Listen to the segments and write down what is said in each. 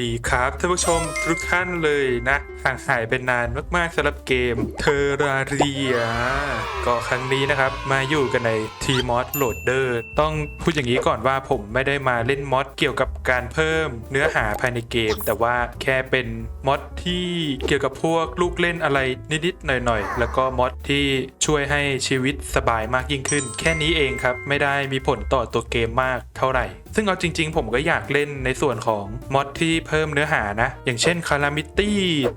ดีครับท่านผู้ชมทุกท่านเลยนะห่างหายไปนานมากๆสำหรับเกมเทอราเรียก็ครั้งนี้นะครับ มาอยู่กันใน t m o d Loader ต้องพูดอย่างนี้ก่อนว่าผมไม่ได้มาเล่นมอดเกี่ยวกับการเพิ่มเนื้อหาภายในเกม แต่ว่าแค่เป็นมอดที่เกี่ยวกับพวกลูกเล่นอะไรนิดๆหน่อยๆ แล้วก็มอดที่ช่วยให้ชีวิตสบายมากยิ่งขึ้น แค่นี้เองครับ ไม่ได้มีผลต่อตัวเกมมากเท่าไหร่ ซึ่งเอาจริง ๆ ผมก็อยากเล่นในส่วนของมอดที่เพิ่มเนื้อหานะ อย่างเช่น Calamity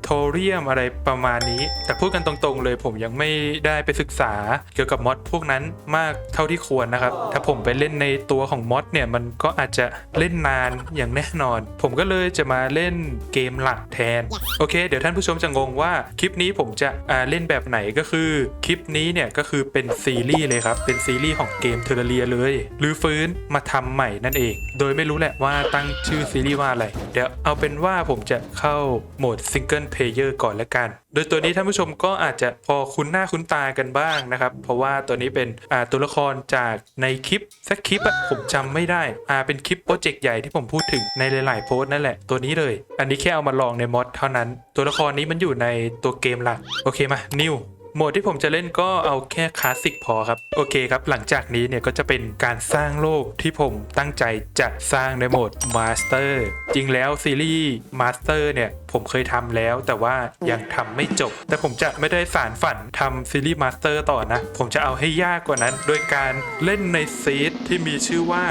t o r i u m อะไรประมาณนี้ แต่พูดกันตรงๆเลยผมยังไม่ได้ไปศึกษาเกี่ยวกับมอดพวกนั้นมากเท่าที่ควรนะครับ ถ้าผมไปเล่นในตัวของมอดเนี่ยมันก็อาจจะเล่นนานอย่างแน่นอน ผมก็เลยจะมาเล่นเกมหลักแทน โอเค เดี๋ยวท่านผู้ชมจะงงว่าคลิปนี้ผมจะเล่นแบบไหนก็คือคลิปนี้เนี่ยก็คือเป็นซีรีส์เลยครับ เป็นซีรีส์ของเกมเทอร์เรียเลยหรือฟื้นมาทำใหม่นั่นเองโดยไม่รู้แหละว่าตั้งชื่อซีรีส์ว่าอะไร เดี๋ยวเอาเป็นว่าผมจะเข้าโหมดซิงเกิลเพลเยอร์ก่อนละกัน โดยตัวนี้ท่านผู้ชมก็อาจจะพอคุ้นหน้าคุ้นตากันบ้างนะครับ เพราะว่าตัวนี้เป็นตัวละครจากในคลิปสักคลิปอะผมจำไม่ได้อ่าเป็นคลิปโปรเจกต์ใหญ่ที่ผมพูดถึงในหลาย ๆ โพสต์นั่นแหละตัวนี้เลย อันนี้แค่เอามาลองในมอดเท่านั้น ตัวละครนี้มันอยู่ในตัวเกมหลักโอเคมานิว โหมดที่ผมจะเล่นก็เอาแค่คลาสสิกพอครับ โอเคครับ หลังจากนี้เนี่ยก็จะเป็นการสร้างโลกที่ผมตั้งใจจะสร้างในโหมดมาสเตอร์จริงแล้วซีรีส์มาสเตอร์เนี่ยผมเคยทำแล้วแต่ว่ายังทำไม่จบ แต่ผมจะไม่ได้สารฝันทำซีรีส์มาสเตอร์ต่อนะ ผมจะเอาให้ยากกว่านั้น โดยการเล่นในซีดที่มีชื่อว่า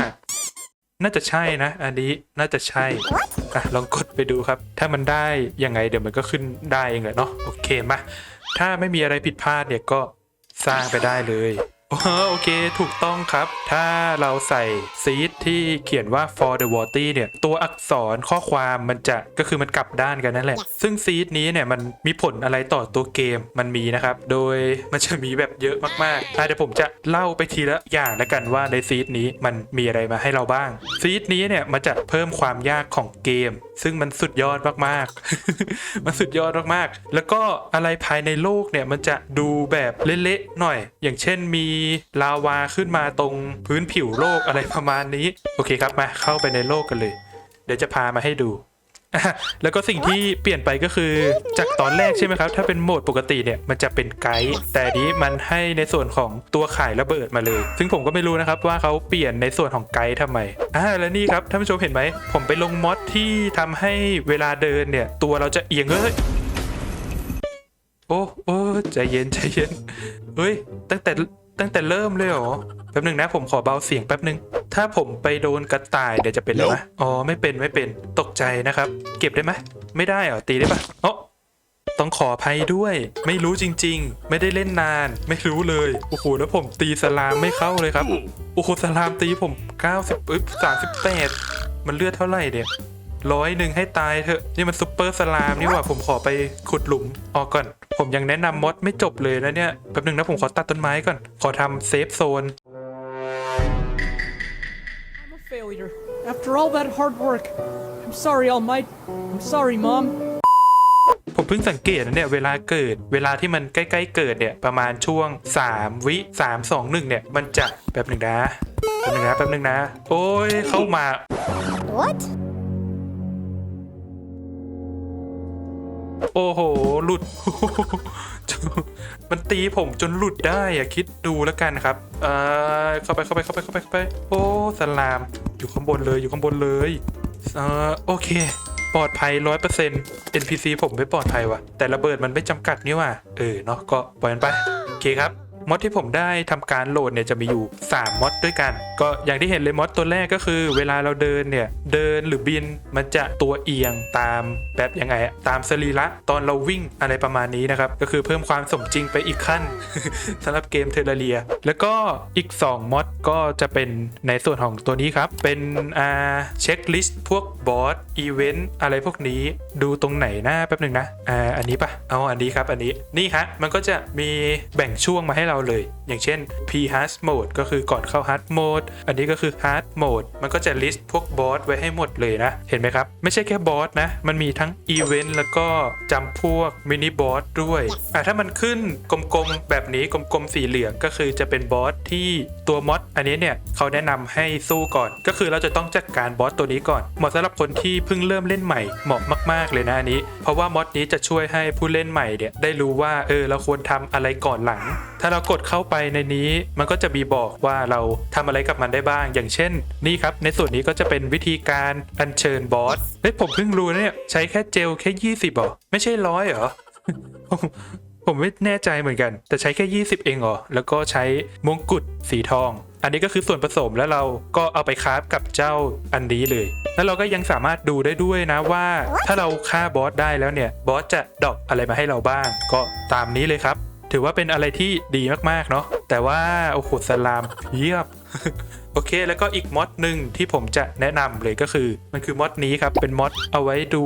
น่าจะใช่นะ อันนี้น่าจะใช่อะลองกดไปดูครับ ถ้ามันได้ยังไงเดี๋ยวมันก็ขึ้นได้เองแหละเนาะโอเคมา ถ้าไม่มีอะไรผิดพลาดเนี่ยก็สร้างไปได้เลยโอ้โอเคถูกต้องครับ ถ้าเราใส่ซีดที่เขียนว่า for the water เนี่ย ตัวอักษรข้อความมันจะก็คือมันกลับด้านกันนั่นแหละ ซึ่งซีดนี้เนี่ยมันมีผลอะไรต่อตัวเกมมันมีนะครับ โดยมันจะมีแบบเยอะมากๆอะเดี๋ยวผมจะเล่าไปทีละอย่างแล้วกันว่าในซีดนี้มันมีอะไรมาให้เราบ้างซีดนี้เนี่ยมันจะเพิ่มความยากของเกม ซึ่งมันสุดยอดมากๆ มันสุดยอดมากๆ แล้วก็อะไรภายในโลกเนี่ยมันจะดูแบบเละๆหน่อย อย่างเช่นมีลาวาขึ้นมาตรงพื้นผิวโลกอะไรประมาณนี้ โอเคครับมาเข้าไปในโลกกันเลย เดี๋ยวจะพามาให้ดู อะแล้วก็สิ่งที่เปลี่ยนไปก็คือจากตอนแรกใช่ไหมครับ ถ้าเป็นโหมดปกติเนี่ยมันจะเป็นไกด์แต่อันนี้มันให้ในส่วนของตัวขายระเบิดมาเลย ซึ่งผมก็ไม่รู้นะครับว่าเขาเปลี่ยนในส่วนของไกด์ทำไมอ่าแล้วนี่ครับท่านผู้ชมเห็นไหม ผมไปลงมอดที่ทำให้เวลาเดินเนี่ย ตัวเราจะเอียงเฮ้ยโอ้โอ้ใจเย็นใจเย็นเฮ้ยตั้งแต่ตั้งแต่เริ่มเลยเหรอแป๊บหนึ่งนะผมขอเบาเสียงแป๊บหนึ่งถ้าผมไปโดนกระต่ายเดี๋ยวจะเป็นอะไรวะอ๋อไม่เป็นไม่เป็นตกใจนะครับ เก็บได้ไหมไม่ได้เหรอตีได้ปะเอ๋อต้องขออภัยด้วย ไม่รู้จริง ๆ ไม่ได้เล่นนาน ไม่รู้เลยโอ้โหแล้วผมตีสลามไม่เข้าเลยครับโอ้โหสลามตีผม 90อึ๊บ38 มันเลือดเท่าไหร่เนี่ยร้อยหนึ่งให้ตายเถอะนี่มันซุปเปอร์สลามนี่หว่าผมขอไปขุดหลุมออกก่อน ผมยังแนะนำมดไม่จบเลยนะเนี่ยแป๊บหนึงนะผมขอตัดต้นไม้ก่อน ขอทำเซฟโซน failure. After all that hard work. I'm sorry, All Might. I'm sorry, Mom. ผมเพิ่งสังเกตนะเนี่ยเวลาเกิด เวลาที่มันใกล้ๆเกิดเนี่ยประมาณช่วง 3 วิ 3 2 1 เนี่ย มันจะแป๊บหนึ่งนะแป๊บหนึ่งนะแป๊บหนึ่งนะ โอ้ยเข้ามา What? โอ้โห หลุด มันตีผมจนหลุดได้อะคิดดูแล้วกันครับ เอ่อเข้าไปเข้าไปเข้าไปเข้าไปเข้าไป โอ้สลาม อยู่ข้างบนเลยอยู่ข้างบนเลย เอ่อโอเค ปลอดภัยร้อยเปอร์เซ็นต์ NPC ผมไม่ปลอดภัยว่ะ แต่ระเบิดมันไม่จำกัดนี่ว่ะ เออเนาะก็ปล่อยมันไป โอเคครับ มดที่ผมได้ทำการโหลดเนี่ยจะมีอยู่ 3มดด้วยกัน ก็อย่างที่เห็นเลยมดตัวแรกก็คือ เวลาเราเดินเนี่ยเดินหรือบินมันจะตัวเอียงตามแบบยังไงอะตามสรีระตอนเราวิ่งอะไรประมาณนี้นะครับ ก็คือเพิ่มความสมจริงไปอีกขั้นสำหรับเกมเทเลเรีย แล้วก็อีก 2มดก็จะเป็นในส่วนของตัวนี้ครับ เป็นอ่าเช็คลิสต์พวกบอส อีเวนต์อะไรพวกนี้ดูตรงไหนหน้าแป๊บหนึ่งนะอ่าอันนี้ปะเอาอันนี้ครับอันนี้นี่ฮะมันก็จะมีแบ่งช่วงมาให้เราเลย อย่างเช่น P hard mode ก็คือก่อนเข้า hard mode อันนี้ก็คือ hard mode มันก็จะ list พวกบอสไว้ให้หมดเลยนะ เห็นไหมครับ ไม่ใช่แค่บอสนะ มันมีทั้งอีเวนต์แล้วก็จำพวกมินิบอสด้วยอะถ้ามันขึ้นกลมๆแบบนี้กลมๆสีเหลืองก็คือจะเป็นบอสที่ตัวมอดอันนี้เนี่ยเขาแนะนำให้สู้ก่อน ก็คือเราจะต้องจัดการบอสตัวนี้ก่อนเหมาะสำหรับคนที่เพิ่งเริ่มเล่นใหม่เหมาะมาก ๆ เลยนะอันนี้ เพราะว่ามอดนี้จะช่วยให้ผู้เล่นใหม่เนี่ยได้รู้ว่าเออเราควรทำอะไรก่อนหลัง ถ้าเรากดเข้าไปในนี้มันก็จะมีบอกว่าเราทำอะไรกับมันได้บ้าง อย่างเช่น นี่ครับ ในส่วนนี้ก็จะเป็นวิธีการอัญเชิญบอสเฮ้ยผมเพิ่งรู้เนี่ยใช้แค่เจลแค่20เหรอไม่ใช่ร้อยเหรอผมผมไม่แน่ใจเหมือนกัน แต่ใช้แค่ 20 เองเหรอ แล้วก็ใช้มงกุฎสีทอง อันนี้ก็คือส่วนผสมแล้วเราก็เอาไปคราฟกับเจ้าอันนี้เลย แล้วเราก็ยังสามารถดูได้ด้วยนะว่า ถ้าเราฆ่าบอสได้แล้วเนี่ยบอสจะดรอปอะไรมาให้เราบ้าง ก็ตามนี้เลยครับ ถือว่าเป็นอะไรที่ดีมากๆเนาะแต่ว่าโอ้โหสลามเพียบ อเค แล้วก็อีกมอดหนึ่งที่ผมจะแนะนำเลยก็คือ มันคือมอดนี้ครับ เป็นมอดเอาไว้ดู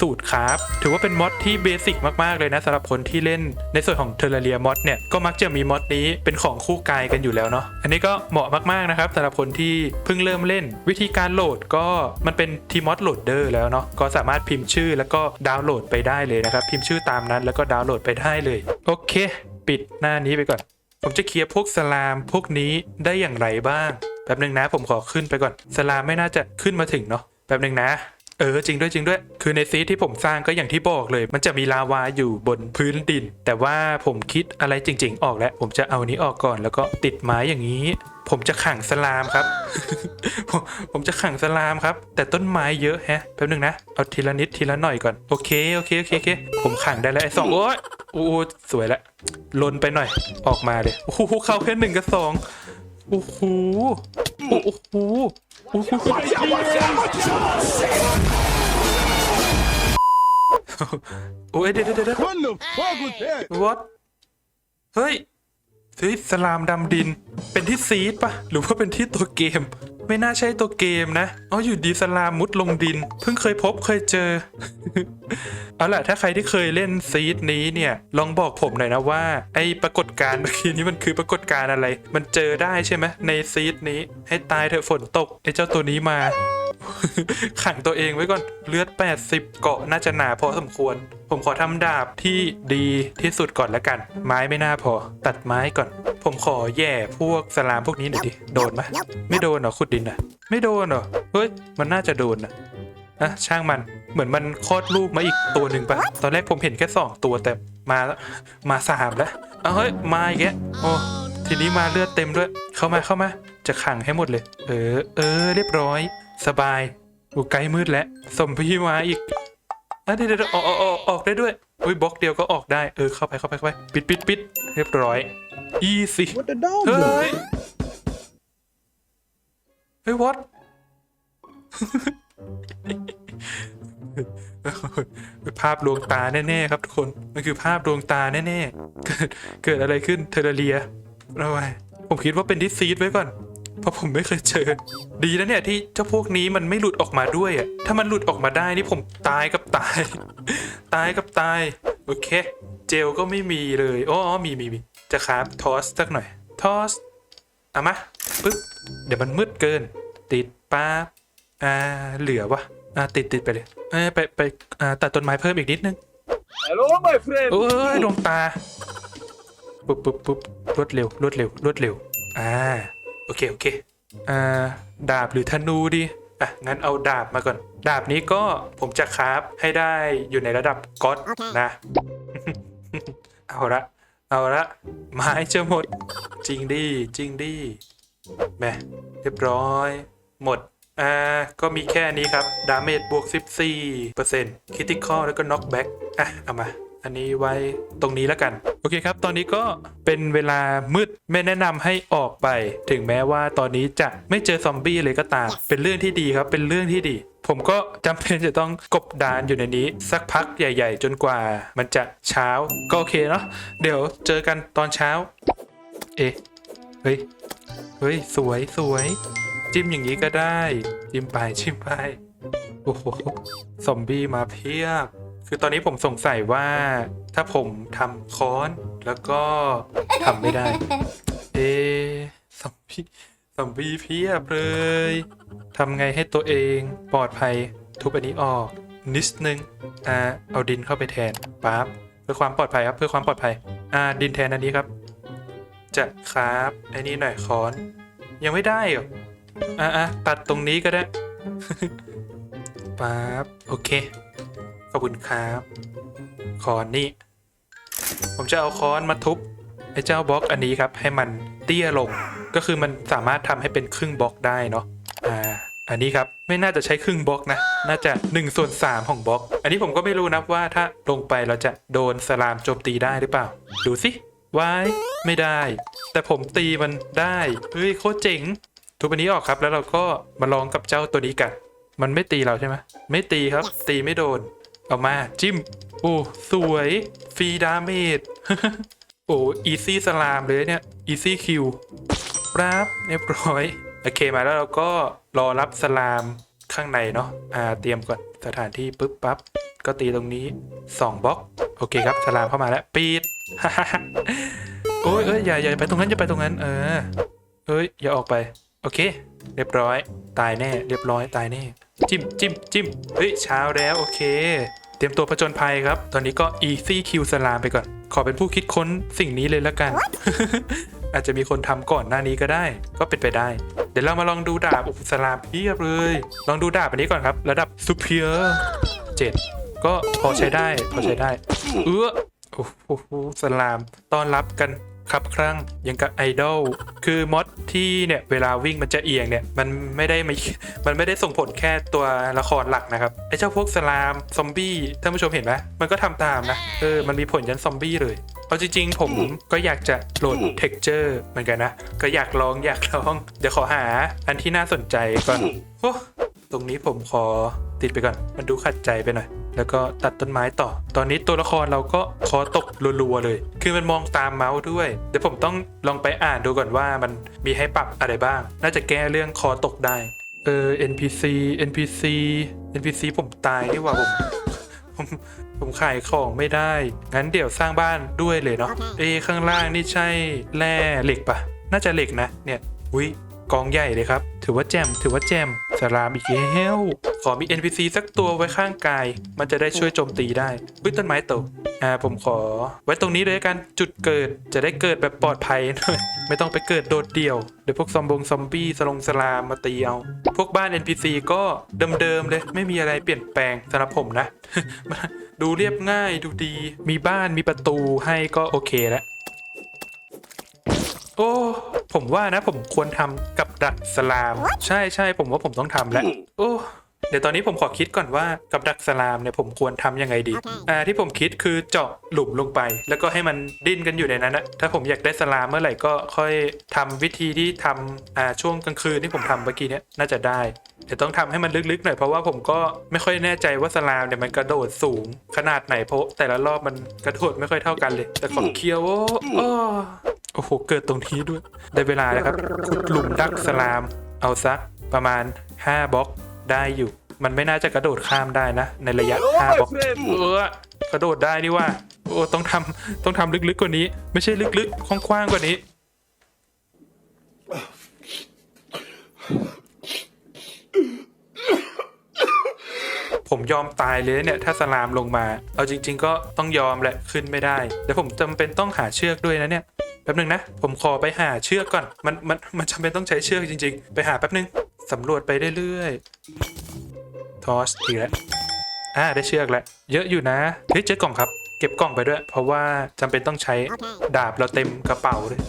สูตรคราฟถือว่าเป็นมอดที่เบสิกมากๆเลยนะสำหรับคนที่เล่นในส่วนของเทอร์เรียมอดเนี่ยก็มักจะมีมอดนี้เป็นของคู่กายกันอยู่แล้วเนาะอันนี้ก็เหมาะมากๆนะครับสำหรับคนที่เพิ่งเริ่มเล่น วิธีการโหลดก็มันเป็นทีมอดโหลดเดอร์แล้วเนาะก็สามารถพิมพ์ชื่อแล้วก็ดาวน์โหลดไปได้เลยนะครับพิมพ์ชื่อตามนั้นแล้วก็ดาวน์โหลดไปได้เลยโอเค ปิดหน้านี้ไปก่อน ผมจะเคลียร์พวกสลามพวกนี้ได้อย่างไรบ้าง ป๊บหนึ่งนะผมขอขึ้นไปก่อนสลามไม่น่าจะขึ้นมาถึงเนาะแป๊บหนึ่งนะเออจริงด้วยจริงด้วย คือในซีที่ผมสร้างก็อย่างที่บอกเลย มันจะมีลาวาอยู่บนพื้นดิน แต่ว่าผมคิดอะไรจริง ๆ ออกแล้ว ผมจะเอานี้ออกก่อนแล้วก็ติดไม้อย่างนี้ ผมจะขังสลามครับ ผมผมจะขังสลามครับ แต่ต้นไม้เยอะแฮะแป๊บหนึงนะเอาทีละนิดทีละหน่อยก่อนโอเคโอเคโอเคโอเคผมขังได้แล้วไอ้สองโอ้ยโอ้ยสวยละลนไปหน่อยออกมาเลยโอ้โหเข้าแค่หนึ่งกับสองโอ้โห โอ้โหโอ้โหโอ้ยเดี๋ยวเดี๋ยวเดี๋ยว What the fuck was that? what เฮ้ยเฮ้ยสลามดำดิน เป็นที่ซีดปะหรือว่าเป็นที่ตัวเกม ไม่น่าใช่ตัวเกมนะอ๋ออยู่ดีสลามมุดลงดิน เพิ่งเคยพบเคยเจอ เอาล่ะ ถ้าใครที่เคยเล่นซีดนี้เนี่ย ลองบอกผมหน่อยนะว่า ไอ้ปรากฏการณ์เมื่อกี้นี้มันคือปรากฏการณ์อะไร มันเจอได้ใช่ไหมในซีดนี้ ให้ตายเถอะฝนตกไอเจ้าตัวนี้มา ขังตัวเองไว้ก่อนเลือด 80 เกาะน่าจะหนาพอสมควร ผมขอทำดาบที่ดีที่สุดก่อนแล้วกัน ไม้ไม่น่าพอ ตัดไม้ก่อน ผมขอแย่พวกสลามพวกนี้หน่อยดิโดนไหมไม่โดนเหรอขุดดินอะ ไม่โดนเหรอเฮ้ยมันน่าจะโดนนะอะช่างมันเหมือนมันคลอดลูกมาอีกตัวหนึ่งปะตอนแรกผมเห็นแค่สองตัวแต่มาแล้วมาสามแล้วเอาเฮ้ยมาอีกแล้วโอ้ทีนี้มาเลือดเต็มด้วย เข้ามาเข้ามา จะขังให้หมดเลย เออ เออ เรียบร้อย สบายอูไกลมืดแล้วสมพี่มาอีกอะเดี๋ยวเดี๋ยวออกออกออกออกได้ด้วยอุ้ยบล็อกเดียวก็ออกได้ เออเข้าไปเข้าไปเข้าไปปิดปิดปิดเรียบร้อยอีสิ What the dog เฮ้ do? ยเฮ้ย what ภาพลวงตาแน่ๆครับทุกคนมันคือภาพดวงตาแน่ๆเกิดเกิดอะไรขึ้นเทอร์เรียเอาไว้ผมคิดว่าเป็นดิสซีดไว้ก่อน เพราะผมไม่เคยเจอ ดีนะเนี่ยที่เจ้าพวกนี้มันไม่หลุดออกมาด้วยอะถ้ามันหลุดออกมาได้นี่ผมตายกับตาย ตายกับตาย โอเค เจลก็ไม่มีเลยอ๋ออ๋อมีมีมีจะครับทอสสักหน่อย ทอสเอามาปึ๊บเดี๋ยวมันมืดเกิน ติดป๊าบอ่าเหลือวะอ่าติดติดไปเลยเอ้ยไปไปอ่าตัดต้นไม้เพิ่มอีกนิดนึง Hello, my friend. โอ้ยดวงตา ปุ๊บปุ๊บปุ๊บรวดเร็วรวดเร็วรวดเร็ว อ่า โอเค โอเคอ่าดาบหรือธนูดี อะ งั้นเอาดาบมาก่อน ดาบนี้ก็ผมจะคราฟให้ได้อยู่ในระดับก็อดนะ เอาละ เอาละ ไม้จะหมด จริงดิ จริงดิแม่เรียบร้อย หมด อ่า ก็มีแค่นี้ครับ ดาเมจบวก 14%คิติคอลแล้วก็น็อกแบ็กอะ เอามา อันนี้ไว้ตรงนี้แล้วกัน โอเคครับ ตอนนี้ก็เป็นเวลามืดไม่แนะนำให้ออกไป ถึงแม้ว่าตอนนี้จะไม่เจอซอมบี้เลยก็ตาม เป็นเรื่องที่ดีครับ เป็นเรื่องที่ดี ผมก็จำเป็นจะต้องกบดานอยู่ในนี้ สักพักใหญ่ ๆ จนกว่ามันจะเช้า ก็โอเคเนาะ เดี๋ยวเจอกันตอนเช้า เอ๊ะ เฮ้ย เฮ้ย สวยสวย จิ้มอย่างนี้ก็ได้ จิ้มไปจิ้มไป โอ้โห ซอมบี้มาเพียบ คือตอนนี้ผมสงสัยว่าถ้าผมทำค้อนแล้วก็ทำไม่ได้ เอะซอมบี้ซอมบี้เพียบเลยทำไงให้ตัวเองปลอดภัยทุบอันนี้ออก นิดนึงอ่าเอาดินเข้าไปแทนปั๊บเพื่อความปลอดภัยครับเพื่อความปลอดภัย อ่า ดินแทนอันนี้ครับ จะครับไอ้นี่หน่อยค้อน ยังไม่ได้เหรออะอะตัดตรงนี้ก็ได้ปั๊บโอเค ขอบคุณครับคอนนี่ ผมจะเอาค้อนมาทุบไอ้เจ้าบล็อกอันนี้ครับ ให้มันเตี้ยลง ก็คือมันสามารถทำให้เป็นครึ่งบล็อกได้เนาะอ่าอันนี้ครับไม่น่าจะใช้ครึ่งบล็อกนะ น่าจะ1ส่วน3ของบล็อก อันนี้ผมก็ไม่รู้นะว่าถ้าลงไปเราจะโดนสลามโจมตีได้หรือเปล่า ดูสิวายไม่ได้ แต่ผมตีมันได้เฮ้ยโคตรเจ๋งทุบอันนี้ออกครับแล้วเราก็มาลองกับเจ้าตัวนี้กัน มันไม่ตีเราใช่ไหมไม่ตีครับ ตีไม่โดน เอามาจิ้ม โอ้ สวย ฟรีดาเมจ โอ้อีซี่สลามเลยเนี่ยอีซี่คิวปราบเรียบร้อย โอเคมาแล้วเราก็รอรับสลามข้างในเนาะอ่าเตรียมก่อนสถานที่ปุ๊บปั๊บก็ตีตรงนี้2บล็อกโอเคครับสลามเข้ามาแล้วปีดโอ้ยเอ้ยอย่าอย่าไปตรงนั้นอย่าไปตรงนั้น เออเอ้ยอย่าออกไป โอเค เรียบร้อย ตายแน่ เรียบร้อยตายแน่ จิ้มจิ้มจิ้มเฮ้ยเช้าแล้วโอเค ตรียมตัวผจญภัยครับ ตอนนี้ก็ easy kill สลามไปก่อน ขอเป็นผู้คิดค้นสิ่งนี้เลยละกัน อาจจะมีคนทำก่อนหน้านี้ก็ได้ ก็เป็นไปได้ เดี๋ยวเรามาลองดูดาบอุปสลามเพียบเลย ลองดูดาบอันนี้ก่อนครับ ระดับ superior 7ก็พอใช้ได้ พอใช้ได้ เออโอ้โหสลาม ต้อนรับกัน ครับครั้งยังกับไอดอลคือมอดที่เนี่ยเวลาวิ่งมันจะเอียงเนี่ยมันไม่ได้ไม่มันไม่ได้ส่งผลแค่ตัวละครหลักนะครับไอเจ้าพวกสลามซอมบี้ท่านผู้ชมเห็นไหมมันก็ทำตามนะเออมันมีผลยันซอมบี้เลยเอาจริงๆ ผมก็อยากจะโหลดเท็กเจอร์เหมือนกันนะ ก็อยากลองอยากลอง เดี๋ยวขอหาอันที่น่าสนใจก่อนโอ้ตรงนี้ผมขอ ติดไปก่อน มันดูขัดใจไปหน่อย แล้วก็ตัดต้นไม้ต่อ ตอนนี้ตัวละครเราก็คอตกรัวๆเลย คือมันมองตามเมาส์ด้วย เดี๋ยวผมต้องลองไปอ่านดูก่อนว่ามันมีให้ปรับอะไรบ้าง น่าจะแก้เรื่องคอตกได้ เออ NPC NPC NPC ผมตายนี่หว่าผมผมผมขายของไม่ได้ งั้นเดี๋ยวสร้างบ้านด้วยเลยเนาะ เอข้างล่างนี่ใช่แร่เหล็กปะ น่าจะเหล็กนะ เนี่ย อุ้ย กองใหญ่เลยครับ ถือว่าแจมถือว่าแจมสลามอีกแล้วขอมี NPC สักตัวไว้ข้างกาย มันจะได้ช่วยโจมตีได้อุ้ยต้นไม้ตกอ่าผมขอ ไว้ตรงนี้เลยกันจุดเกิดจะได้เกิดแบบปลอดภัยหน่อยไม่ต้องไปเกิดโดดเดี่ยวเดี๋ยวพวกซอมบงซอมบี้สลงสลามมาตีเอาพวกบ้าน NPC ก็เดิมๆเลย ไม่มีอะไรเปลี่ยนแปลงสำหรับผมนะ ดูเรียบง่ายดูดี มีบ้านมีประตูให้ก็โอเคแล้ว โอ้ ผมว่านะผมควรทำกับดักสลาม ใช่ใช่ผมว่าผมต้องทำแล้ว โอ้ เดี๋ยวตอนนี้ผมขอคิดก่อนว่ากับดักสลามเนี่ยผมควรทำยังไงดีอ่าที่ผมคิดคือเจาะหลุมลงไป แล้วก็ให้มันดิ้นกันอยู่ในนั้นนะถ้าผมอยากได้สลามเมื่อไหร่ก็ค่อยทำวิธีที่ทำอ่าช่วงกลางคืนที่ผมทำเมื่อกี้เนี้ยน่าจะได้เดี๋ยวต้องทำให้มันลึกๆหน่อยเพราะว่าผมก็ไม่ค่อยแน่ใจว่าสลามเนี่ยมันกระโดดสูงขนาดไหนเพราะแต่ละรอบมันกระโดดไม่ค่อยเท่ากันเลย แต่ของเคียวโอ้โอ้โอ้โหเกิดตรงนี้ด้วย ได้เวลาแล้วครับขุดหลุมดักสลาม เอาสักประมาณ5บล็อก ได้อยู่ มันไม่น่าจะกระโดดข้ามได้นะ ในระยะ Hello, 5บล็ my อก friend. เออกระโดดได้นี่ว่า โอ้ต้องทำต้องทำลึกๆกว่านี้ ไม่ใช่ลึกๆกว้างๆกว่านี้ ผมยอมตายเลยเนี่ย ถ้าสลามลงมา เอาจริง ๆ ก็ต้องยอมแหละขึ้นไม่ได้แต่ผมจำเป็นต้องหาเชือกด้วยนะเนี่ยแป๊บหนึงนะ ผมขอไปหาเชือกก่อน มันมันมันจำเป็นต้องใช้เชือกจริง ๆ ไปหาแป๊บหนึง สำรวจไปเรื่อยๆทอสอีกแล้วอ่าได้เชือกแล้ว เยอะอยู่นะ เฮ้ยเจอกล่องครับ เก็บกล่องไปด้วย เพราะว่าจำเป็นต้องใช้ดาบเราเต็มกระเป๋าเลย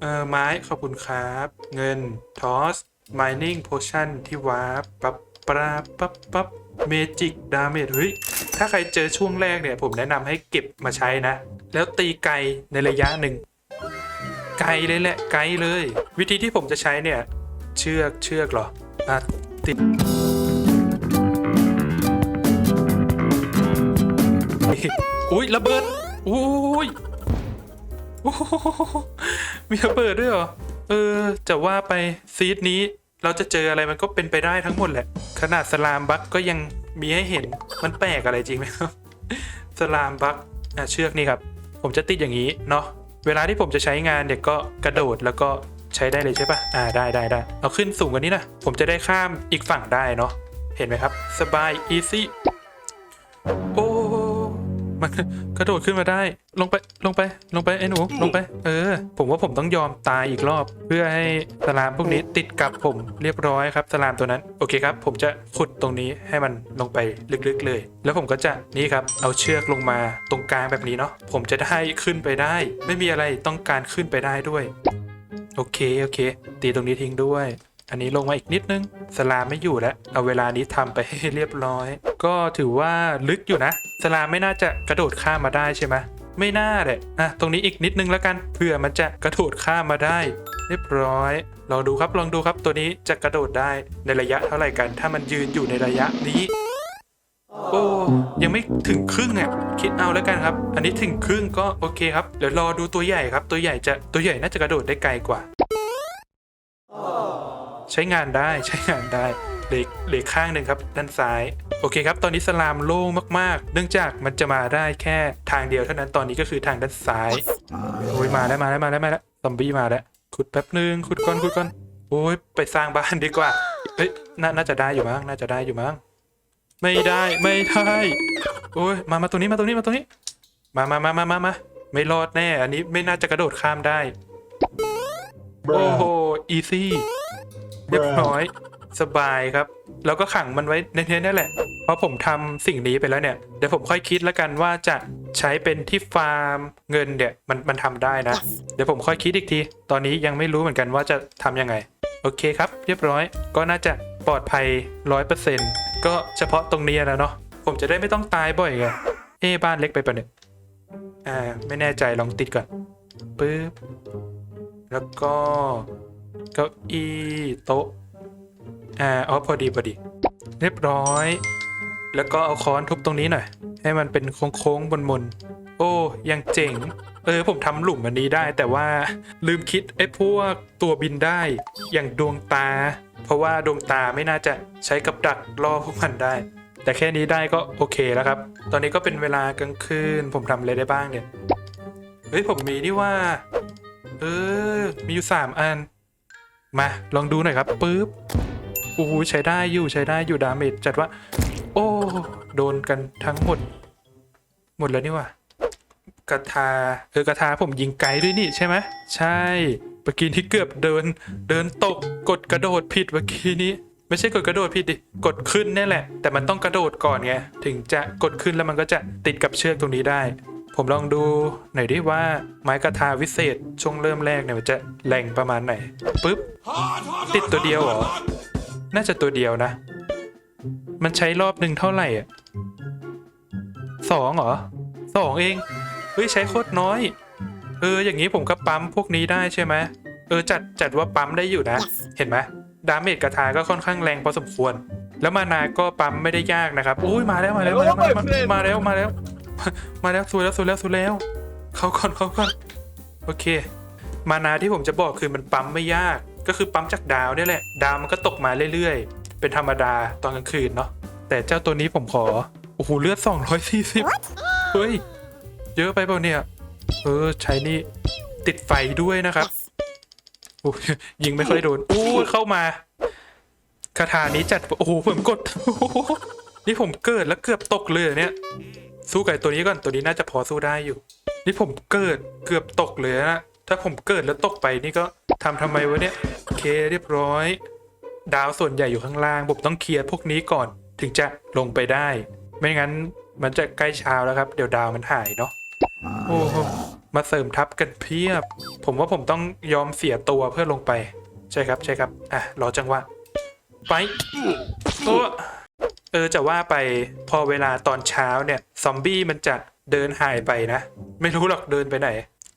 เออไม้ขอบคุณครับ เงินทอส mining potion ที่วาร์ปปั๊บปราปั๊บปั๊บเมจิกดาเมจเฮ้ยถ้าใครเจอช่วงแรกเนี่ย ผมแนะนำให้เก็บมาใช้นะ แล้วตีไกลในระยะหนึ่ง ไกลเลยแหละ ไกลเลย วิธีที่ผมจะใช้เนี่ย เชือกเชือกเหรออะติดอุ้ยระเบิดอุ้ยมีระเบิดด้วยเหรอ เออ จะว่าไปซีดนี้ เราจะเจออะไรมันก็เป็นไปได้ทั้งหมดแหละ ขนาดสลามบักก็ยังมีให้เห็นมันแปลกอะไรจริงไหมครับ สลามบักอะเชือกนี่ครับผผมจะติดอย่างนี้เนาะเวลาที่ผมจะใช้งานเนี่ยก็กระโดดแล้วก็ ใช้ได้เลยใช่ปะอ่าได้ได้ได้เอาขึ้นสูงกว่านี้นะ ผมจะได้ข้ามอีกฝั่งได้เนาะเห็นไหมครับ สบายอีซี่โอ้มันกระโดดขึ้นมาได้ลงไปลงไปลงไปไอ้หนูลงไป เออ ผมว่าผมต้องยอมตายอีกรอบ เพื่อให้สลามพวกนี้ติดกับผมเรียบร้อยครับสลามตัวนั้นโอเคครับ ผมจะขุดตรงนี้ให้มันลงไปลึกๆเลย แล้วผมก็จะนี่ครับ เอาเชือกลงมาตรงกลางแบบนี้เนาะผมจะได้ขึ้นไปได้ ไม่มีอะไรต้องการขึ้นไปได้ด้วย โอเค โอเค ตีตรงนี้ทิ้งด้วย อันนี้ลงมาอีกนิดนึง สลามไม่อยู่แล้ว เอาเวลานี้ทำไปให้เรียบร้อย ก็ถือว่าลึกอยู่นะ สลามไม่น่าจะกระโดดข้ามมาได้ใช่ไหมไม่น่าแหละอะ ตรงนี้อีกนิดนึงแล้วกัน เผื่อมันจะกระโดดข้ามมาได้ เรียบร้อย ลองดูครับ ลองดูครับ ตัวนี้จะกระโดดได้ในระยะเท่าไหร่กัน ถ้ามันยืนอยู่ในระยะนี้ โอ้ยังไม่ถึงครึ่งอะคิดเอาแล้วกันครับ อันนี้ถึงครึ่งก็โอเคครับเดี๋ยวรอดูตัวใหญ่ครับ ตัวใหญ่จะตัวใหญ่น่าจะกระโดดได้ไกลกว่า ใช้งานได้ใช้งานได้เหล็กเหล็กข้างหนึ่งครับ ด้านซ้าย โอเคครับ ตอนนี้สลามโล่งมากๆ เนื่องจากมันจะมาได้แค่ทางเดียวเท่านั้นตอนนี้ก็คือทางด้านซ้ายโอ้ยมาแล้วมาแล้วมาแล้วมาแล้วซอมบี้มาแล้วขุดแป๊บนึงขุดก่อนขุดก่อนโอ้ยไปสร้างบ้านดีกว่าเฮ้ยน,น่าจะได้อยู่มั้งน่าจะได้อยู่มั้ง ไม่ได้ไม่ได้โอ้ยมามาตรงนี้มาตรงนี้มาตรงนี้ มามามามามามาไม่รอดแน่ อันนี้ไม่น่าจะกระโดดข้ามได้ โอ้โหอีซี่เรียบร้อยสบายครับ แล้วก็ขังมันไว้ในนี้นี่แหละ เพราะผมทำสิ่งนี้ไปแล้วเนี่ย เดี๋ยวผมค่อยคิดแล้วกันว่าจะใช้เป็นที่ฟาร์มเงินเนี่ยมันมันทำได้นะ เดี๋ยวผมค่อยคิดอีกที ตอนนี้ยังไม่รู้เหมือนกันว่าจะทำยังไง โอเคครับ เรียบร้อย ก็น่าจะปลอดภัยร้อยเปอร์เซ็นต์ ก็เฉพาะตรงนี้นะเนาะผมจะได้ไม่ต้องตายบ่อยไงเอ๊บ้านเล็กไปปะเนี่ยอ่าไม่แน่ใจลองติดก่อนปึ๊บแล้วก็เก้าอี้โต๊ะอ่าอ๋อพอดีพอดี เรียบร้อย แล้วก็เอาค้อนทุบตรงนี้หน่อย ให้มันเป็นโค้งๆบนๆโอ้ยังเจ๋ง เออผมทำหลุมอันนี้ได้ แต่ว่าลืมคิดไอ้พวกตัวบินได้อย่างดวงตา เพราะว่าดวงตาไม่น่าจะใช้กับดักล่อพวกมันได้ แต่แค่นี้ได้ก็โอเคแล้วครับ ตอนนี้ก็เป็นเวลากลางคืน ผมทำอะไรได้บ้างเนี่ยเฮ้ยผมมีนี่ว่า เออ มีอยู่สามอัน มาลองดูหน่อยครับปึ๊บโอ้โหใช้ได้อยู่ใช้ได้อยู่ดาเมจจัดว่า โอ้ โดนกันทั้งหมด หมดแล้วนี่ว่า กระทาเออกระทาผมยิงไกลด้วยนี่ใช่ไหมใช่เมื่อกี้ที่เกือบเดิน เดินตกกดกระโดดผิดเมื่อกี้นี้ ไม่ใช่กดกระโดดผิดดิกดขึ้นนี่แหละ แต่มันต้องกระโดดก่อนไงถึงจะกดขึ้นแล้วมันก็จะติดกับเชือกตรงนี้ได้ ผมลองดูหน่อยดิว่าไม้กระทาวิเศษช่วงเริ่มแรกเนี่ยมันจะแรงประมาณไหนปึ๊บติดตัวเดียวเหรอน่าจะตัวเดียวนะ มันใช้รอบหนึ่งเท่าไหร่อะสองเหรอสองเอง เฮ้ยใช้โคตรน้อย เอออย่างนี้ผมก็ปั๊มพวกนี้ได้ใช่ไหมเออจัดจัดว่าปั๊มได้อยู่นะ เห็นไหมดาเมจกระทาก็ค่อนข้างแรงพอสมควร แล้วมานาก็ปั๊มไม่ได้ยากนะครับอุ้ยมาแล้วมาแล้วมาแล้วมาแล้วมาแล้วมาแล้วมาแล้วสวยแล้วสวยแล้วสวยแล้วเขาก่อนเขาก่อนโอเค มานาที่ผมจะบอกคือมันปั๊มไม่ยาก ก็คือปั๊มจากดาวเนี่ยแหละ ดาวมันก็ตกมาเรื่อยๆ เป็นธรรมดาตอนกลางคืนเนาะแต่เจ้าตัวนี้ผมขอโอ้โหเลือด240เฮ้ย เยอะไปเปล่าเนี่ย เออใช้นี่ติดไฟด้วยนะครับยิงไม่ค่อยโดนอู้เข้ามาคาถานี้จัดโอ้โหผมกดนี่ผมเกิดแล้วเกือบตกเลยเนี่ย สู้กับไอ้ตัวนี้ก่อนตัวนี้น่าจะพอสู้ได้อยู่ นี่ผมเกิดเกือบตกเลยนะถ้าผมเกิดแล้วตกไปนี่ก็ทำทำไมวะเนี่ยโอเคเรียบร้อย ดาวส่วนใหญ่อยู่ข้างล่างผมต้องเคลียร์พวกนี้ก่อน ถึงจะลงไปได้ ไม่งั้นมันจะใกล้เช้าแล้วครับ เดี๋ยวดาวมันหายเนาะ โอ้โหมาเสริมทับกันเพียบ ผมว่าผมต้องยอมเสียตัวเพื่อลงไป ใช่ครับใช่ครับ อะ รอจังหวะไปตัวเออจะว่าไปพอเวลาตอนเช้าเนี่ย ซอมบี้มันจะเดินหายไปนะ ไม่รู้หรอกเดินไปไหน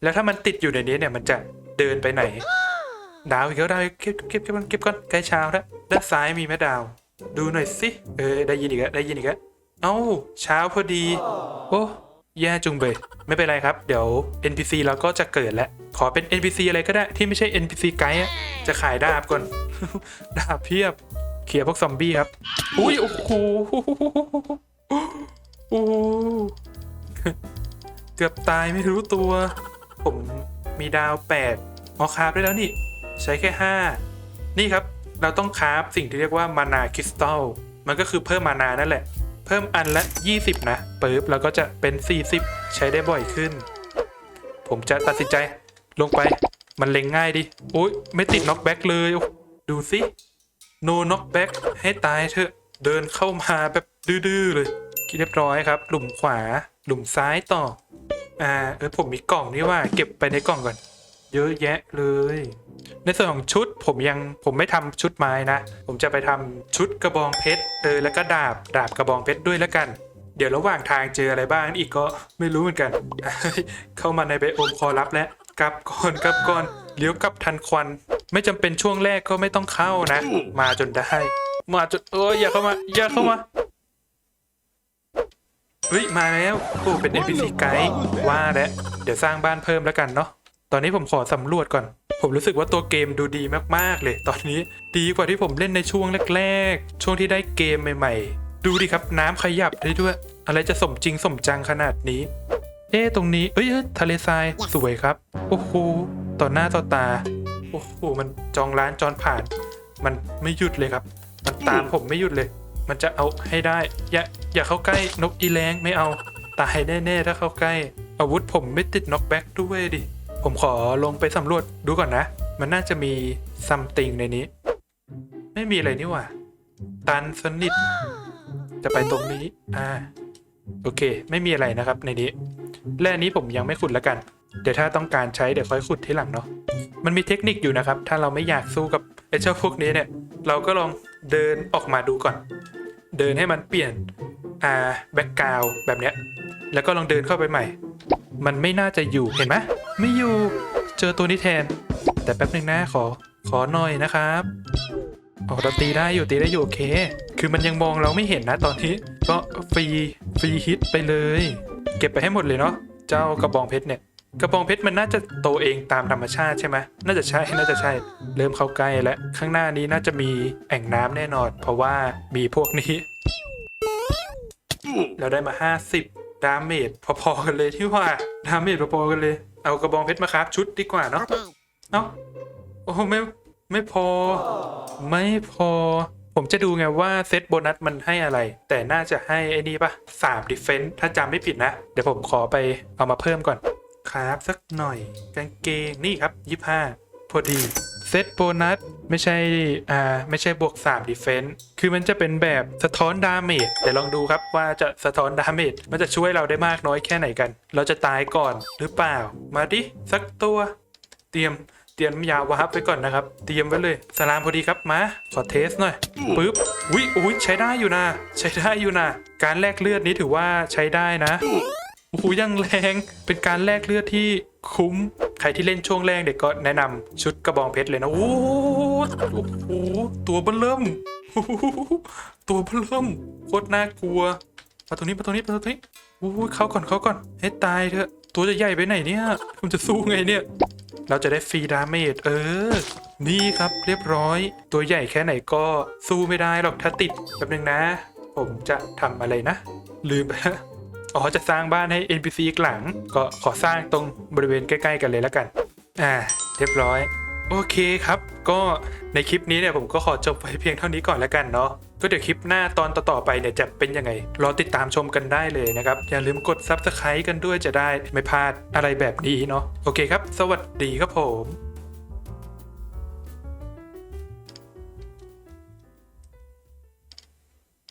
แล้วถ้ามันติดอยู่ในนี้เนี่ยมันจะเดินไปไหน ดาวอีกแล้วดาวอีกเก็บเก็บเก็บก่อนเก็บก่อนใกล้เช้าแล้วด้านซ้ายมีไหมดาว ดูหน่อยสิเออได้ยินอีกแล้วได้ยินอีกแล้วเอ้าเช้าพอดี โอ้แย่จุงเบย ไม่เป็นไรครับ เดี๋ยว NPC เราก็จะเกิดแล้วขอเป็น NPC อะไรก็ได้ที่ไม่ใช่ NPC ไกด์จะขายดาบก่อน ดาบเพียบเคลียร์พวกซอมบี้ครับอุ้ยโอ้โหโอ้เกือบตายไม่รู้ตัว ผมมีดาว8อ๋อคราฟได้แล้วนี่ ใช้แค่ 5 นี่ครับ เราต้องคราฟสิ่งที่เรียกว่ามานาคริสตัลมันก็คือเพิ่มมานานั่นแหละ เพิ่มอันละ 20 นะปึ๊บแล้วก็จะเป็น 40 ใช้ได้บ่อยขึ้น ผมจะตัดสินใจลงไปมันเล็งง่ายดิโอ๊ยไม่ติดน็อกแบ็กเลย ดูสิโนน็อกแบ็กให้ตายเถอะ เดินเข้ามาแบบดื้อเลยคิดเรียบร้อยครับ หลุมขวา หลุมซ้ายต่อ อ่า เออผมมีกล่องนี่ว่า เก็บไปในกล่องก่อน เยอะแยะเลย ในส่วนของชุดผมยังผมไม่ทำชุดไม้นะ ผมจะไปทำชุดกระบองเพชรเออแล้วก็ดาบดาบกระบองเพชรด้วยแล้วกัน เดี๋ยวระหว่างทางเจออะไรบ้างอีกก็ไม่รู้เหมือนกัน เข้ามาในไบโอมคอรับแล้วกลับก่อนกลับก่อนเลี้ยวกลับทันควัน ไม่จำเป็นช่วงแรกก็ไม่ต้องเข้านะ มาจนได้ มาจนเอออย่าเข้ามา อย่าเข้ามาเฮ้ยมาแล้วโอ้เป็น NPC ไกด์ว่าแล้วเดี๋ยวสร้างบ้านเพิ่มแล้วกันเนาะ ตอนนี้ผมขอสำรวจก่อน ผมรู้สึกว่าตัวเกมดูดีมากๆเลย ตอนนี้ดีกว่าที่ผมเล่นในช่วงแรก ๆ ช่วงที่ได้เกมใหม่ๆ ดูดิครับน้ำขยับได้ด้วย อะไรจะสมจริงสมจังขนาดนี้ เอ๊ะตรงนี้เอ้ยเอ้ยทะเลทรายสวยครับ โอ้โหต่อหน้าต่อตา โอ้โหมันจองร้านจอนผ่าน มันไม่หยุดเลยครับ มันตามผมไม่หยุดเลย มันจะเอาให้ได้ อย่าอย่าเข้าใกล้นกอีแรงไม่เอา ตายแน่ๆถ้าเข้าใกล้ อาวุธผมไม่ติดน็อกแบ็กด้วยดิ ผมขอลงไปสำรวจดูก่อนนะ มันน่าจะมีซัมติงในนี้ ไม่มีอะไรนี่หว่า ตันสนิท จะไปตรงนี้ อ่า โอเค ไม่มีอะไรนะครับในนี้แร่นี้ผมยังไม่ขุดแล้วกัน เดี๋ยวถ้าต้องการใช้เดี๋ยวค่อยขุดทีหลังเนาะ มันมีเทคนิคอยู่นะครับ ถ้าเราไม่อยากสู้กับไอ้เจ้าพวกนี้เนี่ย เราก็ลองเดินออกมาดูก่อน เดินให้มันเปลี่ยน อ่า แบ็กกราวแบบเนี้ย แล้วก็ลองเดินเข้าไปใหม่ มันไม่น่าจะอยู่ เห็นไหม ไม่อยู่ เจอตัวนี้แทน แต่แป๊บหนึ่งนะขอ ขอหน่อยนะครับอ๋อเราตีได้อยู่ตีได้อยู่โอเค คือมันยังมองเราไม่เห็นนะตอนนี้ ก็ฟรีฟรีฮิตไปเลย เก็บไปให้หมดเลยเนาะ เจ้ากระบองเพชรเนี่ย กระบองเพชรมันน่าจะโตเองตามธรรมชาติใช่ไหมน่าจะใช่ น่าจะใช่ เริ่มเข้าใกล้แล้ว ข้างหน้านี้น่าจะมีแอ่งน้ำแน่นอน เพราะว่ามีพวกนี้ เราได้มา 50 ดาเมจพอๆกันเลยที่ว่า ดาเมจพอๆกันเลย เอากระบองเพชรมาครับ ชุดดีกว่าเนาะเนาะโอ้ไม่ไม่พอ ไม่พอ ผมจะดูไงว่าเซตโบนัสมันให้อะไร แต่น่าจะให้ไอ้นี่ปะสามดิเฟนต์ถ้าจำไม่ผิดนะ เดี๋ยวผมขอไปเอามาเพิ่มก่อนครับสักหน่อย กางเกงนี่ครับยี่ห้าพอดี เซตโบนัสไม่ใช่อ่าไม่ใช่บวก3 defense คือมันจะเป็นแบบสะท้อนดาเมจเดี๋ยวลองดูครับว่าจะสะท้อนดาเมจมันจะช่วยเราได้มากน้อยแค่ไหนกัน เราจะตายก่อนหรือเปล่า มาดิ สักตัว เตรียมเตรียมยาวาร์ปไว้ก่อนนะครับ เตรียมไว้เลย สลามพอดีครับมาขอเทสหน่อยปึ๊บอุ้ยอุ้ยใช้ได้อยู่นะใช้ได้อยู่นะการแลกเลือดนี้ถือว่าใช้ได้นะโอ้โหยังแรงเป็นการแลกเลือดที่ คุ้ม ใครที่เล่นช่วงแรกเด็กก็แนะนำชุดกระบองเพชรเลยนะโอ้โหตัวเบิ่มเริ่มตัวเบิ่มเริ่มโคตรน่ากลัวมาตรงนี้มาตรงนี้มาตรงนี้โอ้เขาก่อนเขาก่อนให้ตายเถอะตัวจะใหญ่ไปไหนเนี่ยผมจะสู้ไงเนี่ย เราจะได้ฟรีดาเมจเออ นี่ครับเรียบร้อย ตัวใหญ่แค่ไหนก็สู้ไม่ได้หรอกถ้าติดแบบนึงนะ ผมจะทำอะไรนะ ลืมไปแล้ว อ๋อจะสร้างบ้านให้ NPC อีกหลัง ก็ขอสร้างตรงบริเวณใกล้ ๆ กันเลยแล้วกัน อ่า เรียบร้อย โอเคครับ ก็ในคลิปนี้เนี่ยผมก็ขอจบไว้เพียงเท่านี้ก่อนแล้วกันเนาะก็เดี๋ยวคลิปหน้าตอนต่อๆไปเนี่ยจะเป็นยังไง รอติดตามชมกันได้เลยนะครับ อย่าลืมกด Subscribe กันด้วยจะได้ไม่พลาดอะไรแบบนี้เนาะโอเคครับ สวัสดีครับผม